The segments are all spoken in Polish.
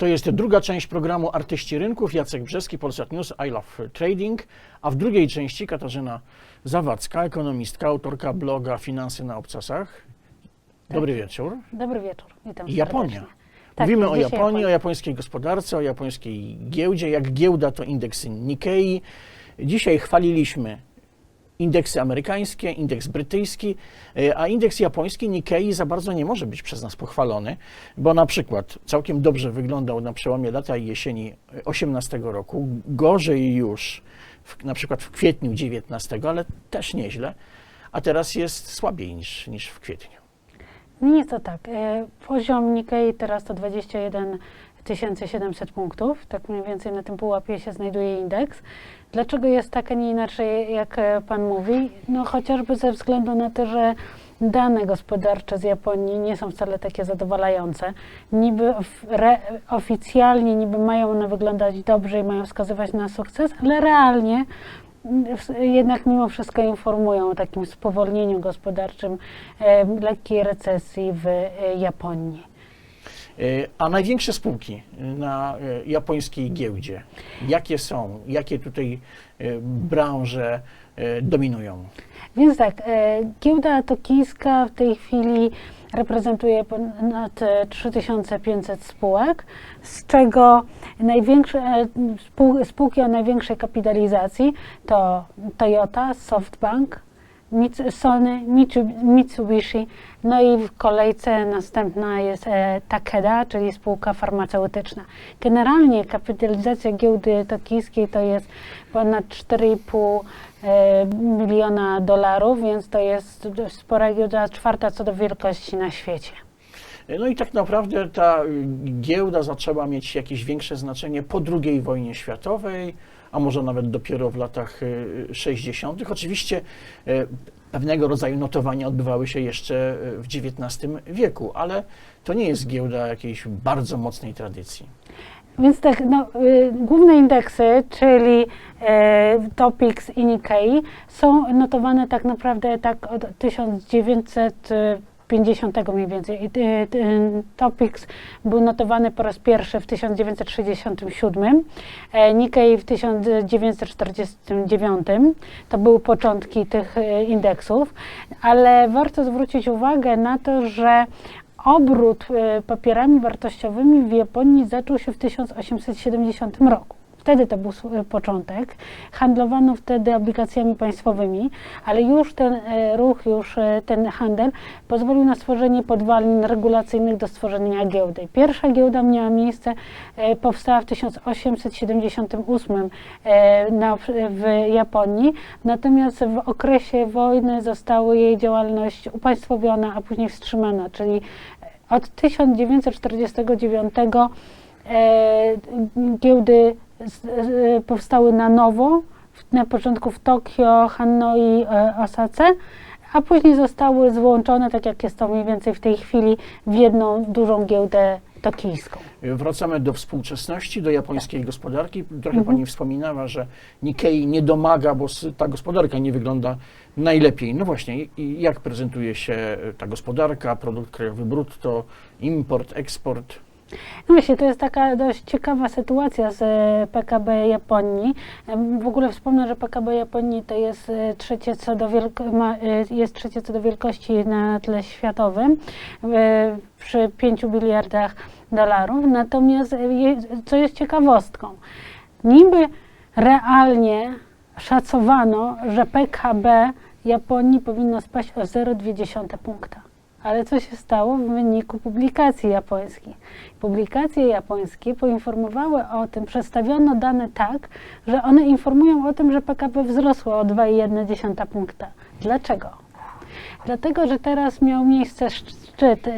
To jest druga część programu Artyści Rynków. Jacek Brzeski, Polsat News, I Love Trading. A w drugiej części Katarzyna Zawadzka, ekonomistka, autorka bloga Finanse na obcasach. Dobry wieczór. Dobry wieczór. Witam I Japonia. Tak, Mówimy o dzisiaj Japonii, o japońskiej gospodarce, o japońskiej giełdzie. Jak giełda to indeks Nikkei. Dzisiaj chwaliliśmy indeksy amerykańskie, indeks brytyjski, e, a indeks japoński Nikkei za bardzo nie może być przez nas pochwalony, bo na przykład całkiem dobrze wyglądał na przełomie lata i jesieni 18 roku, gorzej już w, na przykład w kwietniu 19, ale też nieźle, a teraz jest słabiej niż, niż w kwietniu. Nie to tak. E, Poziom Nikkei teraz to 21 700 punktów. Tak mniej więcej na tym pułapie się znajduje indeks. Dlaczego jest tak, a nie inaczej, jak e, Pan mówi? No chociażby ze względu na to, że dane gospodarcze z Japonii nie są wcale takie zadowalające. Niby re, oficjalnie niby mają one wyglądać dobrze i mają wskazywać na sukces, ale realnie mm, jednak mimo wszystko informują o takim spowolnieniu gospodarczym, e, lekkiej recesji w e, Japonii. E, A największe spółki na e, japońskiej giełdzie, jakie są, jakie tutaj e, branże e, dominują? Więc tak, e, giełda tokijska w tej chwili reprezentuje ponad e, 3500 spółek, z czego największe e, spół, spółki o największej kapitalizacji to Toyota, SoftBank, Sony, Mitsu- Mitsubishi, no i w kolejce następna jest e, Takeda, czyli spółka farmaceutyczna. Generalnie kapitalizacja giełdy tokijskiej to jest ponad 4,5 e, miliona dolarów, więc to jest spora giełda, czwarta co do wielkości na świecie. E, No i tak naprawdę ta y, giełda zaczęła mieć jakieś większe znaczenie po II wojnie światowej, a może nawet dopiero w latach y, 60. Oczywiście e, pewnego rodzaju notowania odbywały się jeszcze e, w XIX wieku, ale to nie jest giełda jakiejś bardzo mocnej tradycji. Więc tak, no, y, główne indeksy, czyli e, Topix i Nikkei, są notowane tak naprawdę tak od 1950 mniej więcej. Topix był notowany po raz pierwszy w 1967, e, Nikkei w 1949. To były początki tych e, indeksów, ale warto zwrócić uwagę na to, że Obrót e, papierami wartościowymi w Japonii zaczął się w 1870 roku. Wtedy to był początek. Handlowano wtedy obligacjami państwowymi, ale już ten e, ruch, już e, ten handel pozwolił na stworzenie podwalin regulacyjnych do stworzenia giełdy. Pierwsza giełda miała miejsce, e, powstała w 1878 e, na, w Japonii, natomiast w okresie wojny została jej działalność upaństwowiona, a później wstrzymana, czyli od 1949 e, giełdy powstały na nowo, na początku w Tokio, Hanoi, e, Osace, a później zostały złączone, tak jak jest to mniej więcej w tej chwili, w jedną dużą giełdę tokijską. Wracamy do współczesności, do japońskiej gospodarki. Trochę Mhm. Pani wspominała, że Nikkei nie domaga, bo ta gospodarka nie wygląda najlepiej. No właśnie, jak prezentuje się ta gospodarka, produkt krajowy brutto, import, eksport? No właśnie, to jest taka dość ciekawa sytuacja z e, PKB Japonii. W ogóle wspomnę, że PKB Japonii to jest e, trzecie co do, e, jest trzecie co do wielkości na tle światowym przy 5 biliardach dolarów. Natomiast co jest ciekawostką, niby realnie szacowano, że PKB Japonii powinno spaść o 0,2 punkta. Ale co się stało w wyniku publikacji japońskich? Publikacje japońskie poinformowały o tym, przedstawiono dane tak, że one informują o tym, że PKB wzrosło o 2,1 punkta. Dlaczego? Dlatego, że teraz miał miejsce szczyt e,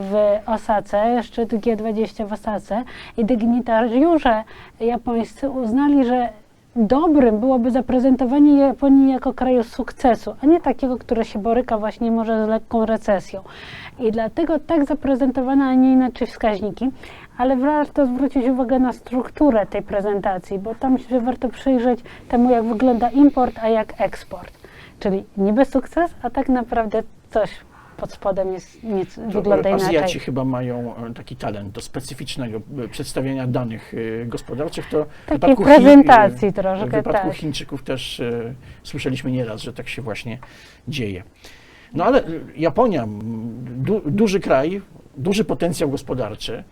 w Osace, szczyt G20 w Osace i dygnitariusze japońscy uznali, że dobrym byłoby zaprezentowanie Japonii jako kraju sukcesu, a nie takiego, które się boryka właśnie może z lekką recesją. I dlatego tak zaprezentowane, a nie inaczej wskaźniki. Ale warto zwrócić uwagę na strukturę tej prezentacji, bo tam się warto przyjrzeć temu, jak wygląda import, a jak eksport. Czyli niby sukces, a tak naprawdę coś pod spodem jest nieco, To, wygląda e, inaczej. Azjaci chyba mają e, taki talent do specyficznego e, przedstawiania danych e, gospodarczych. To Takiej prezentacji Chin, e, troszkę, W wypadku tak. Chińczyków też e, słyszeliśmy nieraz, że tak się właśnie dzieje. No ale e, Japonia, du, duży kraj, duży potencjał gospodarczy.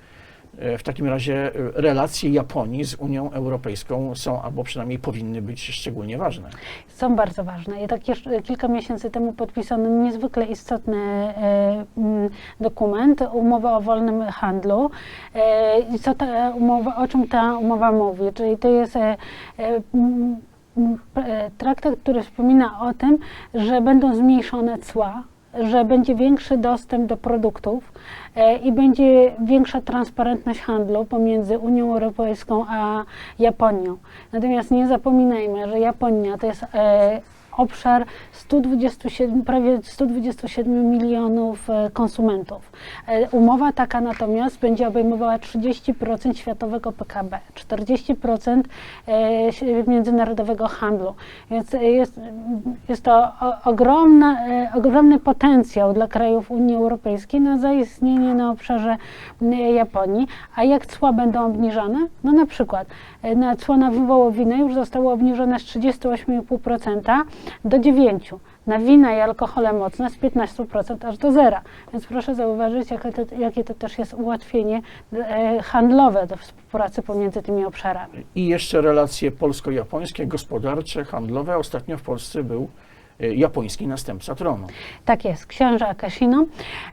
E, W takim razie e, relacje Japonii z Unią Europejską są, albo przynajmniej powinny być szczególnie ważne. Są bardzo ważne. I tak jeszcze kilka miesięcy temu podpisano niezwykle istotny e, dokument, umowę o wolnym handlu. Co ta umowa, o czym ta umowa mówi? Czyli to jest traktat, który wspomina o tym, że będą zmniejszone cła, że będzie większy dostęp do produktów e, i będzie większa transparentność handlu pomiędzy Unią Europejską a Japonią. Natomiast nie zapominajmy, że Japonia to jest e, obszar 127, prawie 127 milionów e, konsumentów. E, Umowa taka natomiast będzie obejmowała 30% światowego PKB, 40% e, międzynarodowego handlu. Więc jest, jest to ogromna, ogromny potencjał dla krajów Unii Europejskiej na zaistnienie na obszarze Japonii. A jak cła będą obniżane? No na przykład na cło na wołowinę już zostało obniżone z 38,5% do 9%. Na wina i alkohole mocne z 15% aż do zera. Więc proszę zauważyć, jakie to, jakie to też jest ułatwienie e, handlowe do współpracy pomiędzy tymi obszarami. I jeszcze relacje polsko-japońskie, gospodarcze, handlowe. Ostatnio w Polsce był japoński następca tronu. Tak jest, książę Akashino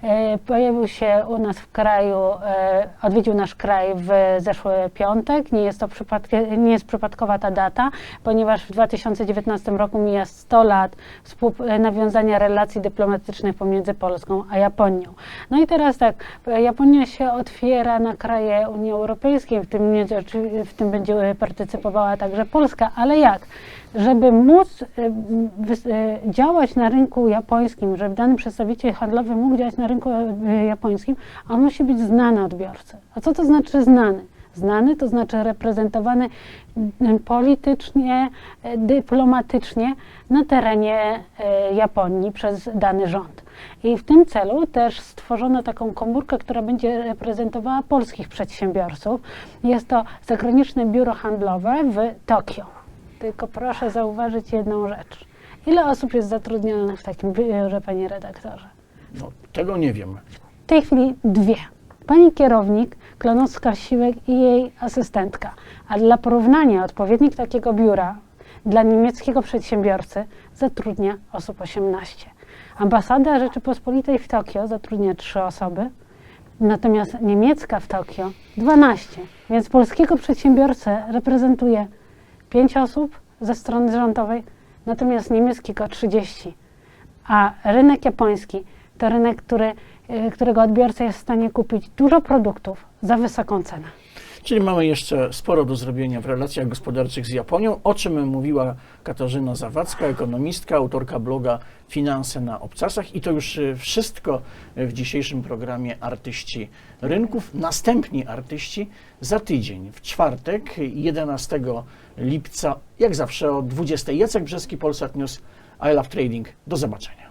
e, pojawił się u nas w kraju, e, odwiedził nasz kraj w zeszły piątek. Nie jest to nie jest przypadkowa ta data, ponieważ w 2019 roku mija 100 lat nawiązania relacji dyplomatycznych pomiędzy Polską a Japonią. No i teraz tak, Japonia się otwiera na kraje Unii Europejskiej, w tym, w tym będzie partycypowała także Polska, ale jak? żeby móc działać na rynku japońskim, żeby dany przedstawiciel handlowy mógł działać na rynku e, japońskim, on musi być znany odbiorcy. A co to znaczy znany? Znany to znaczy reprezentowany politycznie, e, dyplomatycznie na terenie e, Japonii przez dany rząd. I w tym celu też stworzono taką komórkę, która będzie reprezentowała polskich przedsiębiorców. Jest to zagraniczne biuro handlowe w Tokio. Tylko proszę zauważyć jedną rzecz. Ile osób jest zatrudnionych w takim biurze, panie redaktorze? No, tego nie wiem. W tej chwili dwie. Pani kierownik, Klonowska-Siłek i jej asystentka. A dla porównania odpowiednik takiego biura dla niemieckiego przedsiębiorcy zatrudnia osób 18. Ambasada Rzeczypospolitej w Tokio zatrudnia trzy osoby, natomiast niemiecka w Tokio 12. Więc polskiego przedsiębiorcę reprezentuje 5 osób ze strony rządowej, natomiast niemieckiego 30. A rynek japoński to rynek, który, y, którego odbiorca jest w stanie kupić dużo produktów za wysoką cenę. Czyli mamy jeszcze sporo do zrobienia w relacjach gospodarczych z Japonią, o czym mówiła Katarzyna Zawadzka, ekonomistka, autorka bloga Finanse na obcasach. I to już y, wszystko w dzisiejszym programie Artyści Rynków. Następni artyści za tydzień, w czwartek, 11 lipca, jak zawsze o 20. Jacek Brzeski, Polsat News, I Love Trading. Do zobaczenia.